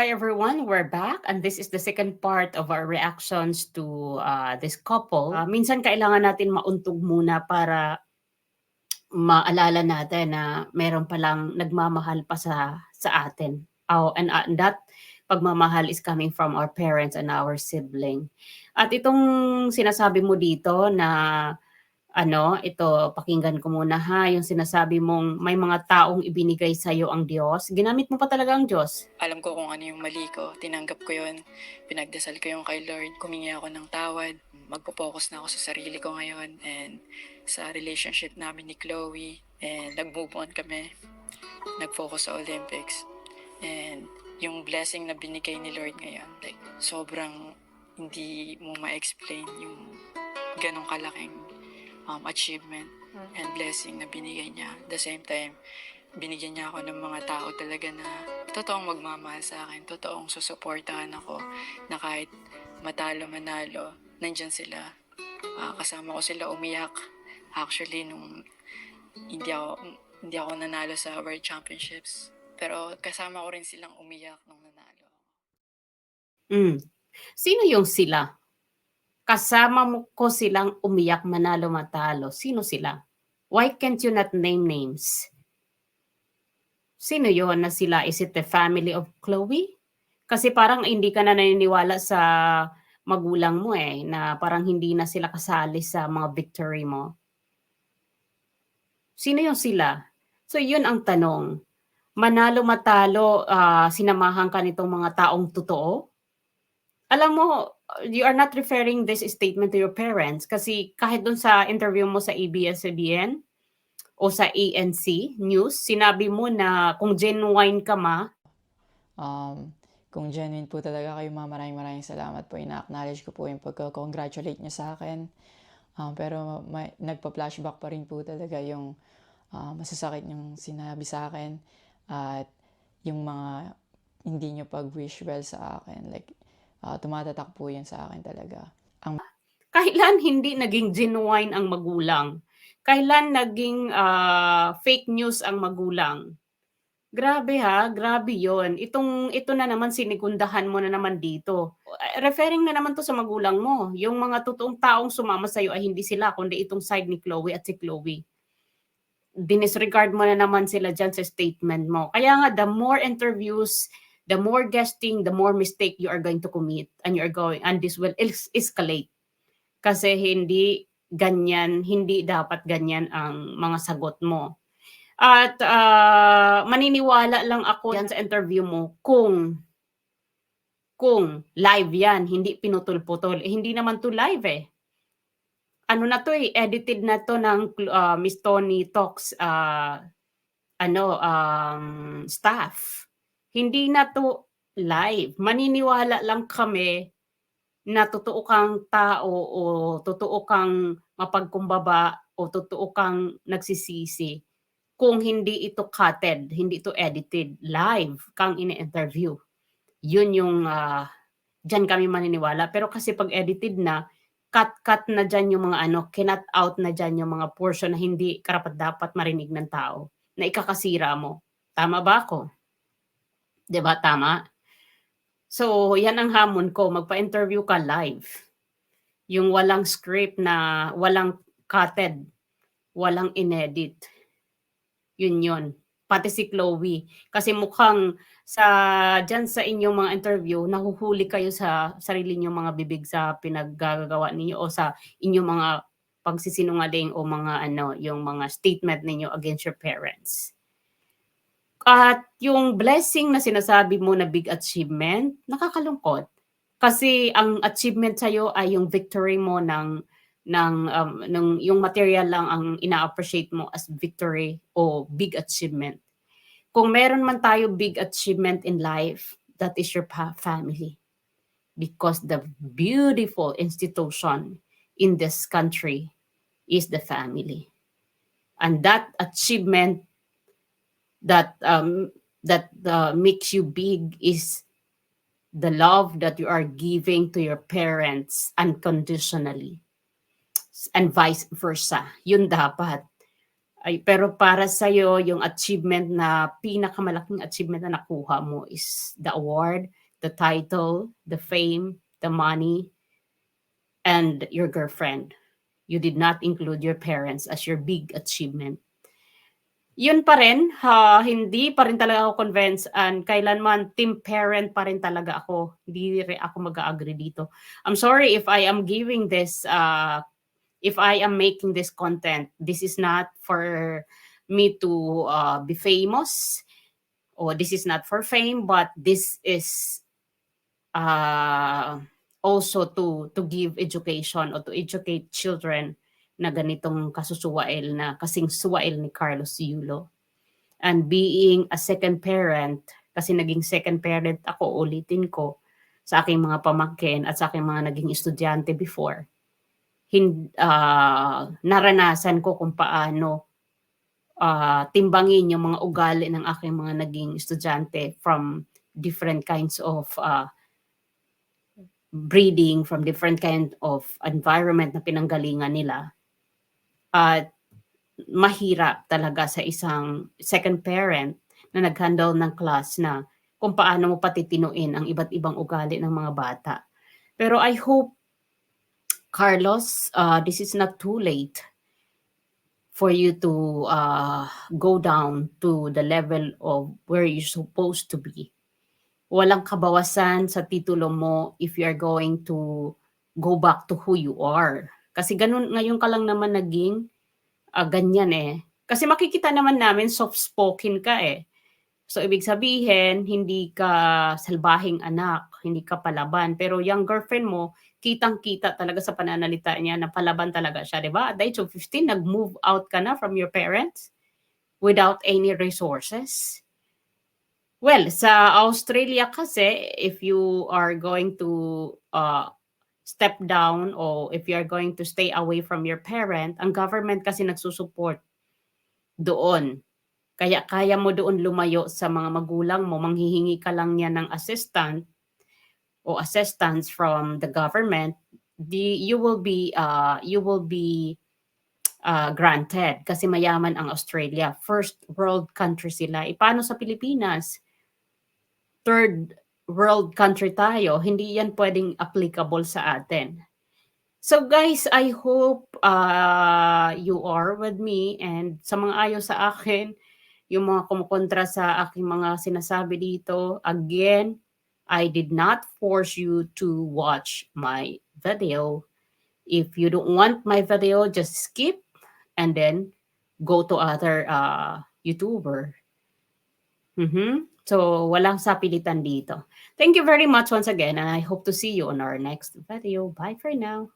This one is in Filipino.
Hi everyone, we're back and this is the second part of our reactions to uh, this couple. Uh, minsan kailangan natin mauntog muna para maalala natin na meron palang nagmamahal pa sa sa atin. Oh, and uh, that pagmamahal is coming from our parents and our sibling. At itong sinasabi mo dito na ano, ito, pakinggan ko muna ha, yung sinasabi mong may mga taong ibinigay sa iyo ang Diyos. Ginamit mo pa talaga ang Diyos. Alam ko kung ano yung mali ko. Tinanggap ko yun. Pinagdasal ko yung kay Lord. Kumingi ako ng tawad. Magpo-focus na ako sa sarili ko ngayon and sa relationship namin ni Chloe. And nag-move on kami. Nag-focus sa Olympics. And yung blessing na binigay ni Lord ngayon, like, sobrang hindi mo ma-explain yung ganong kalaking um, achievement and blessing na binigay niya. At the same time, binigyan niya ako ng mga tao talaga na totoong magmamahal sa akin, totoong susuportahan ako na kahit matalo manalo, nandyan sila. Ah, kasama ko sila umiyak. Actually, nung hindi ako, hindi ako nanalo sa World Championships. Pero kasama ko rin silang umiyak nung nanalo. Mm. Sino yung sila? Kasama mo ko silang umiyak manalo matalo. Sino sila? Why can't you not name names? Sino yon na sila? Is it the family of Chloe? Kasi parang hindi ka na naniniwala sa magulang mo eh, na parang hindi na sila kasali sa mga victory mo. Sino yung sila? So yun ang tanong. Manalo matalo, ah, sinamahan ka nitong mga taong totoo? Alam mo, you are not referring this statement to your parents kasi kahit dun sa interview mo sa ABS-CBN o sa ANC News, sinabi mo na kung genuine ka ma, Um, kung genuine po talaga kayo, ma, maraming maraming salamat po. Ina-acknowledge ko po yung pagka-congratulate niyo sa akin. Um, pero may, nagpa-flashback pa rin po talaga yung uh, masasakit yung sinabi sa akin at yung mga hindi niyo pag-wish well sa akin. Like, uh, tumatatak po yan sa akin talaga. Ang kailan hindi naging genuine ang magulang? Kailan naging ah, fake news ang magulang? Grabe ha, grabe yon. Itong ito na naman sinigundahan mo na naman dito. Eh, Referring na naman to sa magulang mo. Yung mga totoong taong sumama sa iyo ay hindi sila kundi itong side ni Chloe at si Chloe. Dinisregard mo na naman sila dyan sa statement mo. Kaya nga, the more interviews, the more guesting, the more mistake you are going to commit and you are going, and this will es- escalate. Kasi hindi ganyan, hindi dapat ganyan ang mga sagot mo. At ah, maniniwala lang ako yan sa interview mo kung kung live yan, hindi pinutol-putol. Eh, hindi naman to live eh. Ano na to eh, edited na to ng ah, Miss Tony Talks ah, ano, um, staff. Hindi na to live. Maniniwala lang kami na totoo kang tao o totoo kang mapagkumbaba o totoo kang nagsisisi kung hindi ito cutted, hindi ito edited, live kang ini-interview. Yun yung ah, dyan kami maniniwala. Pero kasi pag edited na, cut-cut na dyan yung mga ano, kinat out na dyan yung mga portion na hindi karapat dapat marinig ng tao na ikakasira mo. Tama ba ako? 'Di ba tama? So, yan ang hamon ko, magpa-interview ka live. Yung walang script na walang cutted, walang inedit. Yun yun. Pati si Chloe. Kasi mukhang sa dyan sa inyong mga interview, nahuhuli kayo sa sarili ninyong mga bibig sa pinaggagawa ninyo o sa inyong mga pagsisinungaling o mga ano, yung mga statement ninyo against your parents. At yung blessing na sinasabi mo na big achievement, nakakalungkot. Kasi ang achievement sa'yo ay yung victory mo ng ng um, ng yung material lang ang ina-appreciate mo as victory o big achievement. Kung meron man tayo big achievement in life, that is your family. Because the beautiful institution in this country is the family. And that achievement that um, that uh, makes you big is the love that you are giving to your parents unconditionally and vice versa. Yun dapat. Ay, pero para sa'yo, yung achievement na pinakamalaking achievement na nakuha mo is the award, the title, the fame, the money, and your girlfriend. You did not include your parents as your big achievement. Yun pa rin, ha, hindi pa rin talaga ako convinced and kailanman team parent pa rin talaga ako. Hindi rin ako mag-agree dito. I'm sorry if I am giving this uh, if I am making this content, this is not for me to uh, be famous or this is not for fame, but this is uh, also to to give education or to educate children na ganitong kasusuwail na kasing suwail ni Carlos Yulo. And being a second parent, kasi naging second parent ako, ulitin ko, sa aking mga pamangkin at sa aking mga naging estudyante before hin, ah, naranasan ko kung paano ah, timbangin yung mga ugali ng aking mga naging estudyante from different kinds of ah, breeding, from different kind of environment na pinanggalingan nila. At mahirap talaga sa isang second parent na nag-handle ng class na kung paano mo patitinuin ang iba't ibang ugali ng mga bata. Pero I hope Carlos, uh, this is not too late for you to uh, go down to the level of where you're supposed to be. Walang kabawasan sa titulo mo if you are going to go back to who you are. Kasi ganun, ngayon ka lang naman naging ah, ganyan eh. Kasi makikita naman namin soft-spoken ka eh. So, ibig sabihin, hindi ka salbahing anak, hindi ka palaban. Pero yung girlfriend mo, kitang-kita talaga sa pananalita niya na palaban talaga siya, di ba? At the age of 15, nag-move out ka na from your parents without any resources. Well, sa Australia kasi, if you are going to uh, step down or if you are going to stay away from your parent, ang government kasi nagsusupport doon. Kaya kaya mo doon lumayo sa mga magulang mo, manghihingi ka lang niya ng assistant o assistance from the government, the you will be uh you will be uh, granted kasi mayaman ang Australia. First world country sila. E paano sa Pilipinas? Third world country tayo. Hindi yan pwedeng applicable sa atin. So guys, I hope uh, you are with me and sa mga ayaw sa akin, yung mga kumukontra sa aking mga sinasabi dito, again, I did not force you to watch my video. If you don't want my video, just skip and then go to other uh, YouTuber. Mhm. So, walang sapilitan dito. Thank you very much once again and I hope to see you on our next video. Bye for now.